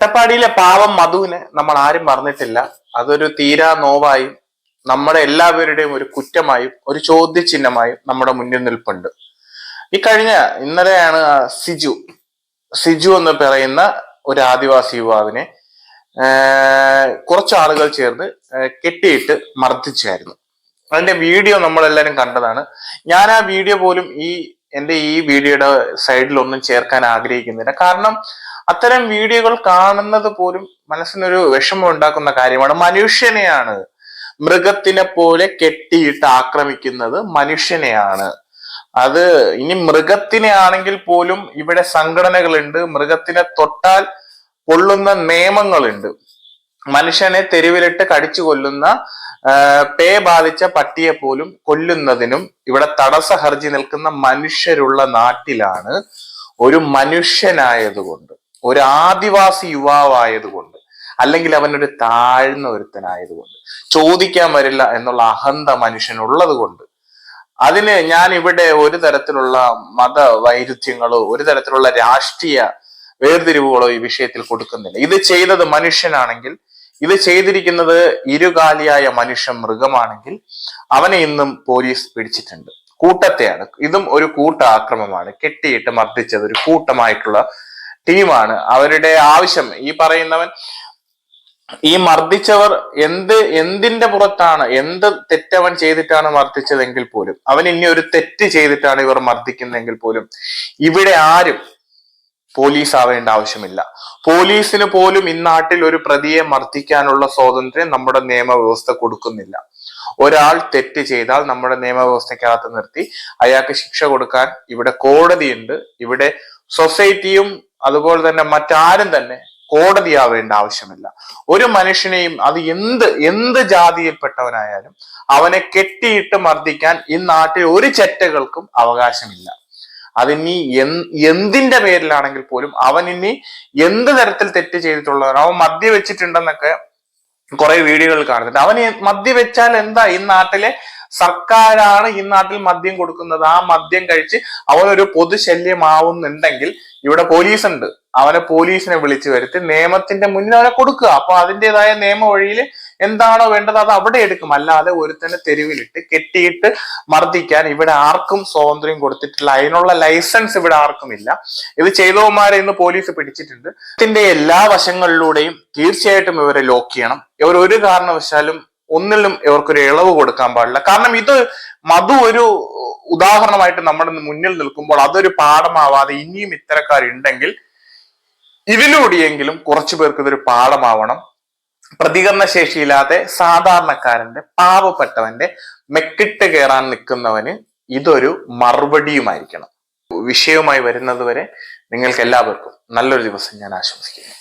അട്ടപ്പാടിയിലെ പാവം മധുവിനെ നമ്മൾ ആരും മറന്നിട്ടില്ല. അതൊരു തീരാ നോവായും നമ്മുടെ എല്ലാവരുടെയും ഒരു കുറ്റമായും ഒരു ചോദ്യചിഹ്നമായും നമ്മുടെ മുന്നിൽ നിൽപ്പുണ്ട്. ഈ കഴിഞ്ഞ ഇന്നലെയാണ് സിജു സിജു എന്ന് പറയുന്ന ഒരു ആദിവാസി യുവാവിനെ കുറച്ച് ആളുകൾ ചേർന്ന് കെട്ടിയിട്ട് മർദ്ദിച്ചായിരുന്നു. അതിന്റെ വീഡിയോ നമ്മളെല്ലാവരും കണ്ടതാണ്. ഞാൻ ആ വീഡിയോ പോലും ഈ എന്റെ ഈ വീഡിയോയുടെ സൈഡിലൊന്നും ചേർക്കാൻ ആഗ്രഹിക്കുന്നില്ല. കാരണം അത്തരം വീഡിയോകൾ കാണുന്നത് പോലും മനസ്സിനൊരു വിഷമം ഉണ്ടാക്കുന്ന കാര്യമാണ്. മനുഷ്യനെയാണ് മൃഗത്തിനെ പോലെ കെട്ടിയിട്ട് ആക്രമിക്കുന്നത് മനുഷ്യനെയാണ്. അത് ഇനി മൃഗത്തിനെ ആണെങ്കിൽ പോലും ഇവിടെ സംഘടനകളുണ്ട്. മൃഗത്തിനെ തൊട്ടാൽ കൊള്ളുന്ന നിയമങ്ങളുണ്ട്. മനുഷ്യനെ തെരുവിലിട്ട് കടിച്ചു കൊല്ലുന്ന പേ ബാധിച്ച പട്ടിയെ പോലും കൊല്ലുന്നതിനും ഇവിടെ തടസ്സ ഹർജി നിൽക്കുന്ന മനുഷ്യരുള്ള നാട്ടിലാണ് ഒരു മനുഷ്യനായതുകൊണ്ട് ഒരു ആദിവാസി യുവാവായതുകൊണ്ട് അല്ലെങ്കിൽ അവനൊരു താഴ്ന്ന ഒരുത്തനായതുകൊണ്ട് ചോദിക്കാൻ വരില്ല എന്നുള്ള അഹന്ത മനുഷ്യനുള്ളത് കൊണ്ട് അതിന് ഞാൻ ഇവിടെ ഒരു തരത്തിലുള്ള മത വൈരുദ്ധ്യങ്ങളോ ഒരു തരത്തിലുള്ള രാഷ്ട്രീയ വേർതിരിവുകളോ ഈ വിഷയത്തിൽ കൊടുക്കുന്നില്ല. ഇത് ചെയ്തത് മനുഷ്യനാണെങ്കിൽ ഇത് ചെയ്തിരിക്കുന്നത് ഇരുകാലിയായ മനുഷ്യൻ മൃഗമാണെങ്കിൽ അവനെ ഇന്നും പോലീസ് പിടിച്ചിട്ടുണ്ട്. കൂട്ടത്തെയാണ്. ഇതും ഒരു കൂട്ട ആക്രമമാണ് കെട്ടിയിട്ട് മർദ്ദിച്ചത് ഒരു കൂട്ടമായിട്ടുള്ള ടീമാണ്. അവരുടെ ആവശ്യം ഈ പറയുന്നവൻ ഈ മർദ്ദിച്ചവർ എന്ത് എന്തിന്റെ പുറത്താണ് എന്ത് തെറ്റവൻ ചെയ്തിട്ടാണ് മർദ്ദിച്ചതെങ്കിൽ പോലും അവൻ ഇനി ഒരു തെറ്റ് ചെയ്തിട്ടാണ് ഇവർ മർദ്ദിക്കുന്നതെങ്കിൽ പോലും ഇവിടെ ആരും പോലീസ് ആവേണ്ട ആവശ്യമില്ല. പോലീസിന് പോലും ഇന്നാട്ടിൽ ഒരു പ്രതിയെ മർദ്ദിക്കാനുള്ള സ്വാതന്ത്ര്യം നമ്മുടെ നിയമവ്യവസ്ഥ കൊടുക്കുന്നില്ല. ഒരാൾ തെറ്റ് ചെയ്താൽ നമ്മുടെ നിയമവ്യവസ്ഥക്കകത്ത് നിർത്തി അയാൾക്ക് ശിക്ഷ കൊടുക്കാൻ ഇവിടെ കോടതിയുണ്ട്. ഇവിടെ സൊസൈറ്റിയും അതുപോലെ തന്നെ മറ്റാരും തന്നെ കോടതിയാവേണ്ട ആവശ്യമില്ല. ഒരു മനുഷ്യനെയും അത് എന്ത് എന്ത് ജാതിയിൽപ്പെട്ടവനായാലും അവനെ കെട്ടിയിട്ട് മർദ്ദിക്കാൻ ഈ നാട്ടിൽ ഒരു ചെറ്റകൾക്കും അവകാശമില്ല. അതിനി എന്തിന്റെ പേരിലാണെങ്കിൽ പോലും അവൻ ഇനി എന്ത് തരത്തിൽ തെറ്റ് ചെയ്തിട്ടുള്ളവനോ അവൻ മദ്യവെച്ചിട്ടുണ്ടെന്നൊക്കെ കുറെ വീഡിയോകൾ കാണുന്നുണ്ട്. അവൻ ഈ മദ്യവെച്ചാൽ എന്താ? ഈ നാട്ടിലെ സർക്കാരാണ് ഈ നാട്ടിൽ മദ്യം കൊടുക്കുന്നത്. ആ മദ്യം കഴിച്ച് അവനൊരു പൊതുശല്യമാവുന്നുണ്ടെങ്കിൽ ഇവിടെ പോലീസ് ഉണ്ട് അവനെ പോലീസിനെ വിളിച്ചു വരുത്തി നിയമത്തിന്റെ മുന്നിൽ അവനെ കൊടുക്കുക. അപ്പൊ അതിന്റെതായ നിയമ വഴിയിൽ എന്താണോ വേണ്ടത് അത് അവിടെ എടുക്കും. അല്ലാതെ ഒരുത്തനെ തെരുവിലിട്ട് കെട്ടിയിട്ട് മർദ്ദിക്കാൻ ഇവിടെ ആർക്കും സ്വാതന്ത്ര്യം കൊടുത്തിട്ടില്ല. അതിനുള്ള ലൈസൻസ് ഇവിടെ ആർക്കും ഇല്ല ഇത് ചെയ്തവന്മാരെ ഇന്ന് പോലീസ് പിടിച്ചിട്ടുണ്ട്. ഇതിന്റെ എല്ലാ വശങ്ങളിലൂടെയും തീർച്ചയായിട്ടും ഇവരെ ലോക്ക് ചെയ്യണം. ഇവർ ഒരു കാരണവശാലും ഒന്നിലും ഇവർക്കൊരു ഇളവ് കൊടുക്കാൻ പാടില്ല. കാരണം ഇത് മധു ഒരു ഉദാഹരണമായിട്ട് നമ്മുടെ മുന്നിൽ നിൽക്കുമ്പോൾ അതൊരു പാഠമാവാതെ ഇനിയും ഇത്തരക്കാരുണ്ടെങ്കിൽ ഇതിലൂടെയെങ്കിലും കുറച്ചു പേർക്ക് ഇതൊരു പാഠമാവണം. പ്രതികരണ ശേഷിയില്ലാതെ സാധാരണക്കാരന്റെ പാവപ്പെട്ടവന്റെ മെക്കിട്ട് കയറാൻ നിൽക്കുന്നവന് ഇതൊരു മറുപടിയുമായിരിക്കണം. വിഷയവുമായി വരുന്നത് വരെ നിങ്ങൾക്ക് എല്ലാവർക്കും നല്ലൊരു ദിവസം ഞാൻ ആശംസിക്കുന്നു.